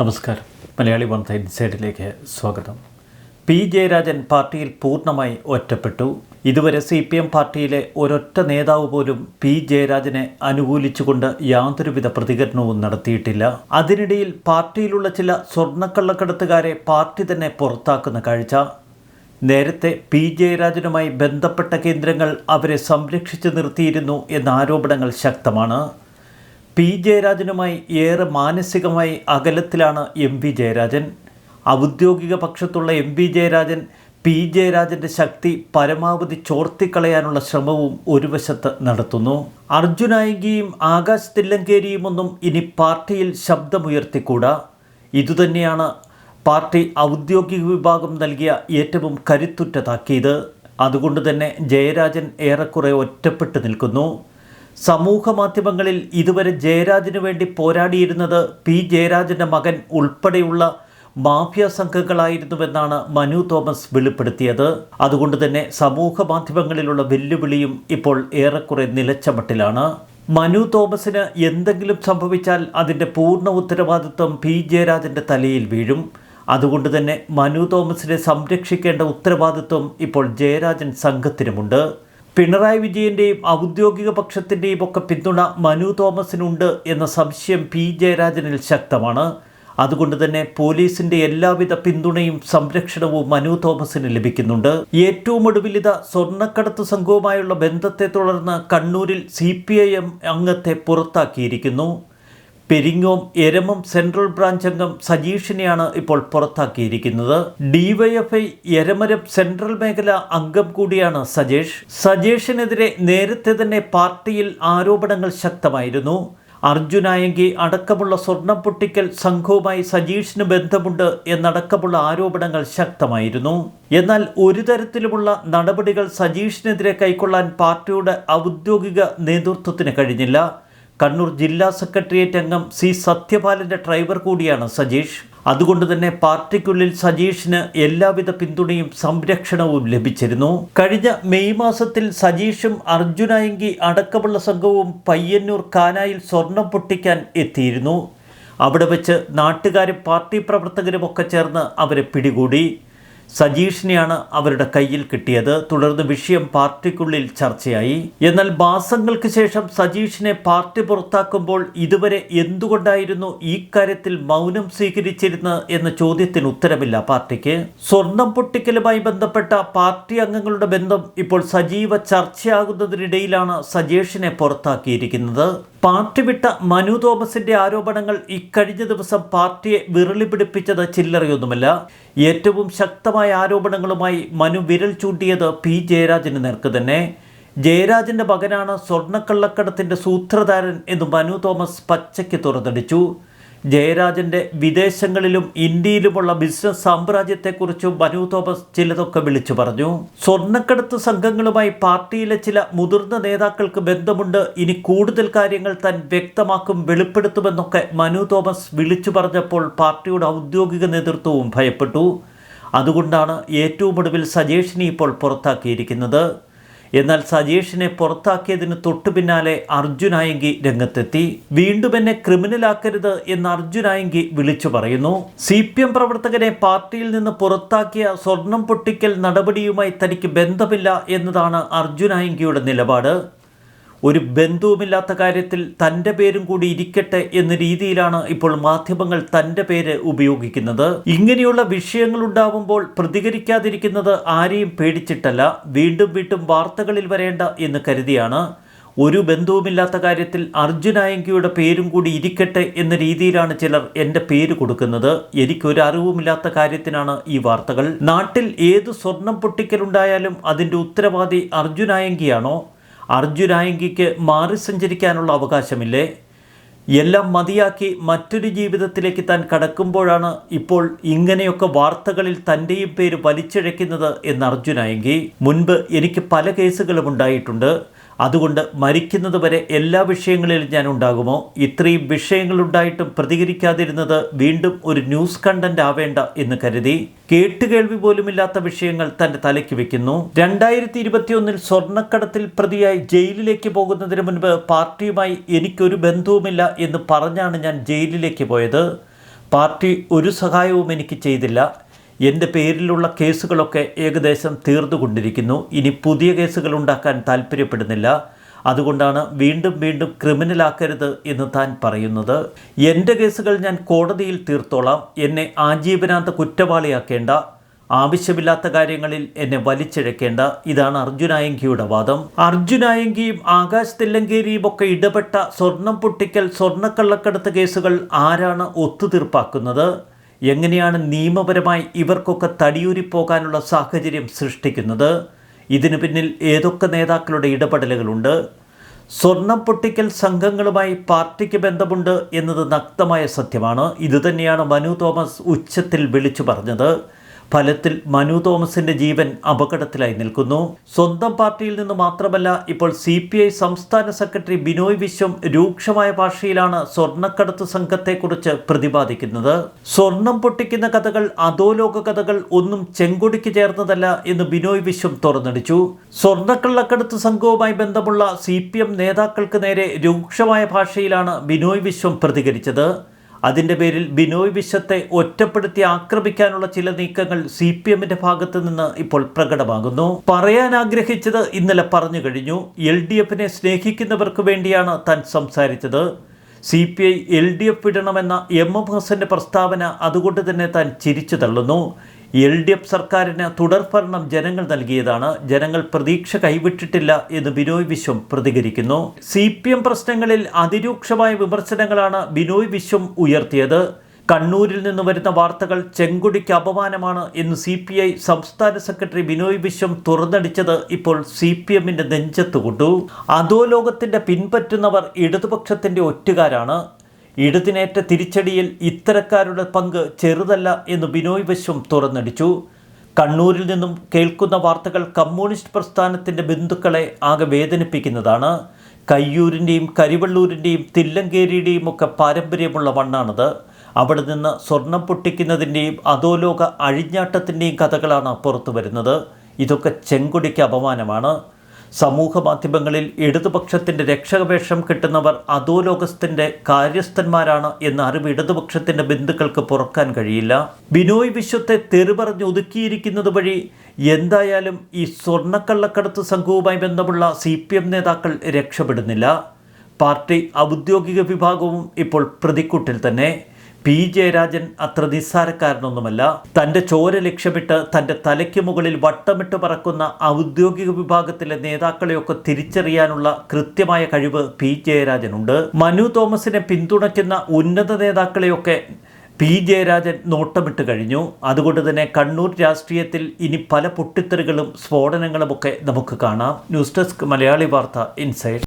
നമസ്കാരം. മലയാളി വാർത്ത ഇൻസൈഡിലേക്ക് സ്വാഗതം. പി. ജയരാജൻ പാർട്ടിയിൽ പൂർണമായി ഒറ്റപ്പെട്ടു. ഇതുവരെ സി പി എം പാർട്ടിയിലെ ഒരൊറ്റ നേതാവ് പോലും പി. ജയരാജനെ അനുകൂലിച്ചുകൊണ്ട് യാതൊരുവിധ പ്രതികരണവും നടത്തിയിട്ടില്ല. അതിനിടയിൽ പാർട്ടിയിലുള്ള ചില സ്വർണക്കള്ളക്കടത്തുകാരെ പാർട്ടി തന്നെ പുറത്താക്കുന്ന കാഴ്ച. നേരത്തെ പി. ജയരാജനുമായി ബന്ധപ്പെട്ട കേന്ദ്രങ്ങൾ അവരെ സംരക്ഷിച്ചു നിർത്തിയിരുന്നു എന്ന ആരോപണങ്ങൾ ശക്തമാണ്. പി ജയരാജനുമായി ഏറെ മാനസികമായി അകലത്തിലാണ് എം വി ജയരാജൻ. ഔദ്യോഗിക പക്ഷത്തുള്ള എം വി ജയരാജൻ പി ജയരാജന്റെ ശക്തി പരമാവധി ചോർത്തിക്കളയാനുള്ള ശ്രമവും ഒരു വശത്ത് നടത്തുന്നു. അർജുനായികയും ആകാശ് തില്ലങ്കേരിയും ഒന്നും ഇനി പാർട്ടിയിൽ ശബ്ദമുയർത്തിക്കൂടാ. ഇതുതന്നെയാണ് പാർട്ടി ഔദ്യോഗിക വിഭാഗം നൽകിയ ഏറ്റവും കരുത്തുറ്റതാക്കിയത്. അതുകൊണ്ട് തന്നെ ജയരാജൻ ഏറെക്കുറെ ഒറ്റപ്പെട്ടു നിൽക്കുന്നു. സമൂഹ മാധ്യമങ്ങളിൽ ഇതുവരെ ജയരാജിനു വേണ്ടി പോരാടിയിരുന്നത് പി ജയരാജന്റെ മകൻ ഉൾപ്പെടെയുള്ള മാഫിയ സംഘങ്ങളായിരുന്നുവെന്നാണ് മനു തോമസ് വെളിപ്പെടുത്തിയത്. അതുകൊണ്ട് തന്നെ സമൂഹ മാധ്യമങ്ങളിലുള്ള വെല്ലുവിളിയും ഇപ്പോൾ ഏറെക്കുറെ നിലച്ച മട്ടിലാണ് മനു തോമസിന് എന്തെങ്കിലും സംഭവിച്ചാൽ അതിന്റെ പൂർണ ഉത്തരവാദിത്വം പി ജയരാജന്റെ തലയിൽ വീഴും. അതുകൊണ്ട് തന്നെ മനു തോമസിനെ സംരക്ഷിക്കേണ്ട ഉത്തരവാദിത്വം ഇപ്പോൾ ജയരാജൻ സംഘത്തിനുമുണ്ട്. പിണറായി വിജയന്റെയും ഔദ്യോഗിക പക്ഷത്തിന്റെയും ഒക്കെ പിന്തുണ മനു തോമസിനുണ്ട് എന്ന സംശയം പി ജയരാജനിൽ ശക്തമാണ്. അതുകൊണ്ട് തന്നെ പോലീസിന്റെ എല്ലാവിധ പിന്തുണയും സംരക്ഷണവും മനു തോമസിന് ലഭിക്കുന്നുണ്ട്. ഏറ്റവും ഒടുവിലിത സ്വർണക്കടത്ത് സംഘവുമായുള്ള ബന്ധത്തെ തുടർന്ന് കണ്ണൂരിൽ സി അംഗത്തെ പുറത്താക്കിയിരിക്കുന്നു. പെരിങ്ങോം എരമം സെൻട്രൽ ബ്രാഞ്ച് അംഗം സജീഷിനെയാണ് ഇപ്പോൾ പുറത്താക്കിയിരിക്കുന്നത്. ഡിവൈഎഫ്ഐ എരമരം സെൻട്രൽ മേഖല അംഗം കൂടിയാണ് സജേഷ്. സജേഷിനെതിരെ നേരത്തെ തന്നെ പാർട്ടിയിൽ ആരോപണങ്ങൾ ശക്തമായിരുന്നു. അർജുനായങ്കി അടക്കമുള്ള സ്വർണം പൊട്ടിക്കൽ സംഘവുമായി സജീഷിന് ബന്ധമുണ്ട് എന്നടക്കമുള്ള ആരോപണങ്ങൾ ശക്തമായിരുന്നു. എന്നാൽ ഒരു തരത്തിലുമുള്ള നടപടികൾ സജീഷിനെതിരെ കൈക്കൊള്ളാൻ പാർട്ടിയുടെ ഔദ്യോഗിക നേതൃത്വത്തിന് കഴിഞ്ഞില്ല. കണ്ണൂർ ജില്ലാ സെക്രട്ടേറിയറ്റ് അംഗം സി സത്യപാലന്റെ ഡ്രൈവർ കൂടിയാണ് സജീഷ്. അതുകൊണ്ട് തന്നെ പാർട്ടിക്കുള്ളിൽ സജീഷിന് എല്ലാവിധ പിന്തുണയും സംരക്ഷണവും ലഭിച്ചിരുന്നു. കഴിഞ്ഞ മെയ് മാസത്തിൽ സജീഷും അർജുനായങ്കി അടക്കമുള്ള സംഘവും പയ്യന്നൂർ കാനായിൽ സ്വർണം പൊട്ടിക്കാൻ എത്തിയിരുന്നു. അവിടെ വെച്ച് നാട്ടുകാരും പാർട്ടി പ്രവർത്തകരും ഒക്കെ ചേർന്ന് അവരെ പിടികൂടി. സജീഷിനെയാണ് അവരുടെ കയ്യിൽ കിട്ടിയത്. തുടർന്ന് വിഷയം പാർട്ടിക്കുള്ളിൽ ചർച്ചയായി. എന്നാൽ മാസങ്ങൾക്ക് ശേഷം സജീഷിനെ പാർട്ടി പുറത്താക്കുമ്പോൾ ഇതുവരെ എന്തുകൊണ്ടായിരുന്നു ഈ കാര്യത്തിൽ മൗനം സ്വീകരിച്ചിരുന്നത് എന്ന ചോദ്യത്തിന് ഉത്തരമില്ല പാർട്ടിക്ക്. സ്വർണം പൊട്ടിക്കലുമായി ബന്ധപ്പെട്ട പാർട്ടി അംഗങ്ങളുടെ ബന്ധം ഇപ്പോൾ സജീവ ചർച്ചയാകുന്നതിനിടയിലാണ് സജീഷിനെ പുറത്താക്കിയിരിക്കുന്നത്. പാർട്ടി വിട്ട മനു തോമസിന്റെ ആരോപണങ്ങൾ ഇക്കഴിഞ്ഞ ദിവസം പാർട്ടിയെ വിരളി പിടിപ്പിച്ചത് ചില്ലറയൊന്നുമല്ല. ഏറ്റവും ശക്തമായ ആരോപണങ്ങളുമായി മനു വിരൽ ചൂണ്ടിയത് പി ജയരാജന് നേർക്ക് തന്നെ. ജയരാജന്റെ മകനാണ് സ്വർണക്കള്ളക്കടത്തിന്റെ സൂത്രധാരൻ എന്ന് മനു തോമസ് പച്ചയ്ക്ക് തുറന്നടിച്ചു. ജയരാജന്റെ വിദേശങ്ങളിലും ഇന്ത്യയിലുമുള്ള ബിസിനസ് സാമ്രാജ്യത്തെക്കുറിച്ചും മനു തോമസ് ചിലതൊക്കെ വിളിച്ചു പറഞ്ഞു. സ്വർണക്കടത്ത് സംഘങ്ങളുമായി പാർട്ടിയിലെ ചില മുതിർന്ന നേതാക്കൾക്ക് ബന്ധമുണ്ട്. ഇനി കൂടുതൽ കാര്യങ്ങൾ താൻ വ്യക്തമാക്കും വെളിപ്പെടുത്തുമെന്നൊക്കെ മനു തോമസ് വിളിച്ചു പറഞ്ഞപ്പോൾ പാർട്ടിയുടെ ഔദ്യോഗിക നേതൃത്വവും ഭയപ്പെട്ടു. അതുകൊണ്ടാണ് ഏറ്റവും ഒടുവിൽ സജേഷിനെ ഇപ്പോൾ പുറത്താക്കിയിരിക്കുന്നത്. എന്നാൽ സജേഷിനെ പുറത്താക്കിയതിന് തൊട്ടു പിന്നാലെ അർജുനായങ്കി രംഗത്തെത്തി. വീണ്ടും എന്നെ ക്രിമിനലാക്കരുത് എന്ന് അർജുനായങ്കി വിളിച്ചു പറയുന്നു. സി പി എം പ്രവർത്തകനെ പാർട്ടിയിൽ നിന്ന് പുറത്താക്കിയ സ്വർണം പൊട്ടിക്കൽ നടപടിയുമായി തനിക്ക് ബന്ധമില്ല എന്നതാണ് അർജുനായങ്കിയുടെ നിലപാട്. ഒരു ബന്ധുവുമില്ലാത്ത കാര്യത്തിൽ തന്റെ പേരും കൂടി ഇരിക്കട്ടെ എന്ന രീതിയിലാണ് ഇപ്പോൾ മാധ്യമങ്ങൾ തന്റെ പേര് ഉപയോഗിക്കുന്നത്. ഇങ്ങനെയുള്ള വിഷയങ്ങൾ ഉണ്ടാവുമ്പോൾ പ്രതികരിക്കാതിരിക്കുന്നത് ആരെയും പേടിച്ചിട്ടല്ല. വീണ്ടും വീണ്ടും വാർത്തകളിൽ വരേണ്ട എന്ന് കരുതിയാണ്. ഒരു ബന്ധവുമില്ലാത്ത കാര്യത്തിൽ അർജുനായങ്കിയുടെ പേരും കൂടി ഇരിക്കട്ടെ എന്ന രീതിയിലാണ് ചിലർ എന്റെ പേര് കൊടുക്കുന്നത്. എനിക്കൊരു അറിവുമില്ലാത്ത കാര്യത്തിനാണ് ഈ വാർത്തകൾ. നാട്ടിൽ ഏത് സ്വർണം പൊട്ടിക്കലുണ്ടായാലും അതിന്റെ ഉത്തരവാദി അർജുനായങ്കിയാണോ അർജുനായങ്കിക്ക് മാറി സഞ്ചരിക്കാനുള്ള അവകാശമില്ലേ? എല്ലാം മതിയാക്കി മറ്റൊരു ജീവിതത്തിലേക്ക് താൻ കടക്കുമ്പോഴാണ് ഇപ്പോൾ ഇങ്ങനെയൊക്കെ വാർത്തകളിൽ തന്റെയും പേര് വലിച്ചിഴയ്ക്കുന്നത് എന്ന് അർജുനായെങ്കിൽ മുൻപ് എനിക്ക് പല കേസുകളും ഉണ്ടായിട്ടുണ്ട്. അതുകൊണ്ട് മരിക്കുന്നത് വരെ എല്ലാ വിഷയങ്ങളിലും ഞാൻ ഉണ്ടാകുമോ? ഇത്രയും വിഷയങ്ങളുണ്ടായിട്ടും പ്രതികരിക്കാതിരുന്നത് വീണ്ടും ഒരു ന്യൂസ് കണ്ടന്റ് ആവേണ്ട എന്ന് കരുതി കേട്ടുകേൾവി പോലുമില്ലാത്ത വിഷയങ്ങൾ തന്റെ തലയ്ക്ക് വെക്കുന്നു. രണ്ടായിരത്തി ഇരുപത്തിയൊന്നിൽ സ്വർണക്കടത്തിൽ പ്രതിയായി ജയിലിലേക്ക് പോകുന്നതിന് മുൻപ് പാർട്ടിയുമായി എനിക്കൊരു ബന്ധവുമില്ല എന്ന് പറഞ്ഞാണ് ഞാൻ ജയിലിലേക്ക് പോയത്. പാർട്ടി ഒരു സഹായവും എനിക്ക് ചെയ്തില്ല. എന്റെ പേരിലുള്ള കേസുകളൊക്കെ ഏകദേശം തീർന്നുകൊണ്ടിരിക്കുന്നു. ഇനി പുതിയ കേസുകൾ ഉണ്ടാക്കാൻ താല്പര്യപ്പെടുന്നില്ല. അതുകൊണ്ടാണ് വീണ്ടും വീണ്ടും ക്രിമിനലാക്കരുത് എന്ന് താൻ പറയുന്നത്. എന്റെ കേസുകൾ ഞാൻ കോടതിയിൽ തീർത്തോളാം. എന്നെ ആജീവനാന്ത കുറ്റവാളിയാക്കേണ്ട. ആവശ്യമില്ലാത്ത കാര്യങ്ങളിൽ എന്നെ വലിച്ചിഴക്കേണ്ട. ഇതാണ് അർജുനായങ്കിയുടെ വാദം. അർജുനായങ്കിയും ആകാശ് തില്ലങ്കേരിയും ഒക്കെ ഇടപെട്ട സ്വർണം പൊട്ടിക്കൽ സ്വർണക്കള്ളക്കടത്ത് കേസുകൾ ആരാണ് ഒത്തുതീർപ്പാക്കുന്നത്? എങ്ങനെയാണ് നിയമപരമായി ഇവർക്കൊക്കെ തടിയൂരിപ്പോകാനുള്ള സാഹചര്യം സൃഷ്ടിക്കുന്നത്? ഇതിനു പിന്നിൽ ഏതൊക്കെ നേതാക്കളുടെ ഇടപെടലുകളുണ്ട്? സ്വർണം പൊട്ടിക്കൽ സംഘങ്ങളുമായി പാർട്ടിക്ക് ബന്ധമുണ്ട് എന്നത് നഗ്നമായ സത്യമാണ്. ഇതുതന്നെയാണ് മനു തോമസ് ഉച്ചത്തിൽ വിളിച്ചു പറഞ്ഞത്. ഫലത്തിൽ മനു തോമസിന്റെ ജീവൻ അപകടത്തിലായി നിൽക്കുന്നു. സ്വന്തം പാർട്ടിയിൽ നിന്ന് മാത്രമല്ല ഇപ്പോൾ സി പി ഐ സംസ്ഥാന സെക്രട്ടറി ബിനോയ് വിശ്വം രൂക്ഷമായ ഭാഷയിലാണ് സ്വർണക്കടത്ത് സംഘത്തെക്കുറിച്ച് പ്രതിപാദിക്കുന്നത്. സ്വർണം പൊട്ടിക്കുന്ന കഥകൾ അധോലോക കഥകൾ ഒന്നും ചെങ്കൊടിക്ക് ചേർന്നതല്ല എന്ന് ബിനോയ് വിശ്വം തുറന്നടിച്ചു. സ്വർണക്കള്ളക്കടത്ത് സംഘവുമായി ബന്ധമുള്ള സി നേതാക്കൾക്ക് നേരെ രൂക്ഷമായ ഭാഷയിലാണ് ബിനോയ് വിശ്വം പ്രതികരിച്ചത്. അതിന്റെ പേരിൽ ബിനോയ് വിശ്വത്തെ ഒറ്റപ്പെടുത്തി ആക്രമിക്കാനുള്ള ചില നീക്കങ്ങൾ സി പി എമ്മിന്റെ ഭാഗത്ത് നിന്ന് ഇപ്പോൾ പ്രകടമാകുന്നു. പറയാൻ ആഗ്രഹിച്ചത് ഇന്നലെ പറഞ്ഞു കഴിഞ്ഞു. എൽ ഡി എഫിനെ സ്നേഹിക്കുന്നവർക്ക് വേണ്ടിയാണ് താൻ സംസാരിച്ചത്. C P I L D F വിടണമെന്ന M M ഹസന്റെ പ്രസ്താവന അതുകൊണ്ട് തന്നെ താൻ ചിരിച്ചു തള്ളുന്നു. എൽ ഡി എഫ് സർക്കാരിന് തുടർഭരണം ജനങ്ങൾ നൽകിയതാണ്. ജനങ്ങൾ പ്രതീക്ഷ കൈവിട്ടിട്ടില്ല എന്ന് ബിനോയ് വിശ്വം പ്രതികരിക്കുന്നു. സി പി എം പ്രശ്നങ്ങളിൽ അതിരൂക്ഷമായ വിമർശനങ്ങളാണ് ബിനോയ് വിശ്വം ഉയർത്തിയത്. കണ്ണൂരിൽ നിന്ന് വരുന്ന വാർത്തകൾ ചെങ്കുടിക്ക് അപമാനമാണ് എന്ന് സി പി ഐ സംസ്ഥാന സെക്രട്ടറി ബിനോയ് വിശ്വം തുറന്നടിച്ചത് ഇപ്പോൾ സി പി എമ്മിന്റെ നെഞ്ചത്തുകൊണ്ടു. അധോലോകത്തിന്റെ പിൻപറ്റുന്നവർ ഇടതുപക്ഷത്തിന്റെ ഒറ്റുകാരാണ്. ഇടതിനേറ്റ തിരിച്ചടിയിൽ ഇത്തരക്കാരുടെ പങ്ക് ചെറുതല്ല എന്ന് ബിനോയ് വിശ്വം തുറന്നടിച്ചു. കണ്ണൂരിൽ നിന്നും കേൾക്കുന്ന വാർത്തകൾ കമ്മ്യൂണിസ്റ്റ് പ്രസ്ഥാനത്തിന്റെ ബന്ധുക്കളെ ആകെ വേദനിപ്പിക്കുന്നതാണ്. കയ്യൂരിന്റെയും കരിവള്ളൂരിന്റെയും തില്ലങ്കേരിയുടെയും ഒക്കെ പാരമ്പര്യമുള്ള മണ്ണാണത്. അവിടെ നിന്ന് സ്വർണം പൊട്ടിക്കുന്നതിന്റെയും അധോലോക അഴിഞ്ഞാട്ടത്തിന്റെയും കഥകളാണ് പുറത്തു വരുന്നത് ഇതൊക്കെ ചെങ്കൊടിക്ക് അപമാനമാണ്. സമൂഹ മാധ്യമങ്ങളിൽ ഇടതുപക്ഷത്തിന്റെ രക്ഷകവേഷം കിട്ടുന്നവർ അധോലോകസ്ഥന്റെ കാര്യസ്ഥന്മാരാണ് എന്ന അറിവ് ഇടതുപക്ഷത്തിന്റെ ബന്ധുക്കൾക്ക് പുറക്കാൻ കഴിയില്ല. ബിനോയ് വിശ്വത്തെ തെറിപറഞ്ഞ് ഒതുക്കിയിരിക്കുന്നത് വഴി എന്തായാലും ഈ സ്വർണക്കള്ളക്കടത്ത് സംഘവുമായി ബന്ധമുള്ള സി പി എം നേതാക്കൾ രക്ഷപ്പെടുന്നില്ല. പാർട്ടി ഔദ്യോഗിക വിഭാഗവും ഇപ്പോൾ പ്രതിക്കൂട്ടിൽ തന്നെ. പി ജയരാജൻ അത്ര നിസ്സാരക്കാരനൊന്നുമല്ല. തന്റെ ചോര ലക്ഷ്യമിട്ട് തന്റെ തലയ്ക്ക് മുകളിൽ വട്ടമിട്ട് പറക്കുന്ന ഔദ്യോഗിക വിഭാഗത്തിലെ നേതാക്കളെയൊക്കെ തിരിച്ചറിയാനുള്ള കൃത്യമായ കഴിവ് പി ജയരാജനുണ്ട് മനു തോമസിനെ പിന്തുണയ്ക്കുന്ന ഉന്നത നേതാക്കളെയൊക്കെ പി ജയരാജൻ നോട്ടമിട്ട് കഴിഞ്ഞു. അതുകൊണ്ട് തന്നെ കണ്ണൂർ രാഷ്ട്രീയത്തിൽ ഇനി പല പൊട്ടിത്തെറികളും സ്ഫോടനങ്ങളുമൊക്കെ നമുക്ക് കാണാം. ന്യൂസ് ഡെസ്ക് മലയാളി വാർത്ത ഇൻസൈഡ്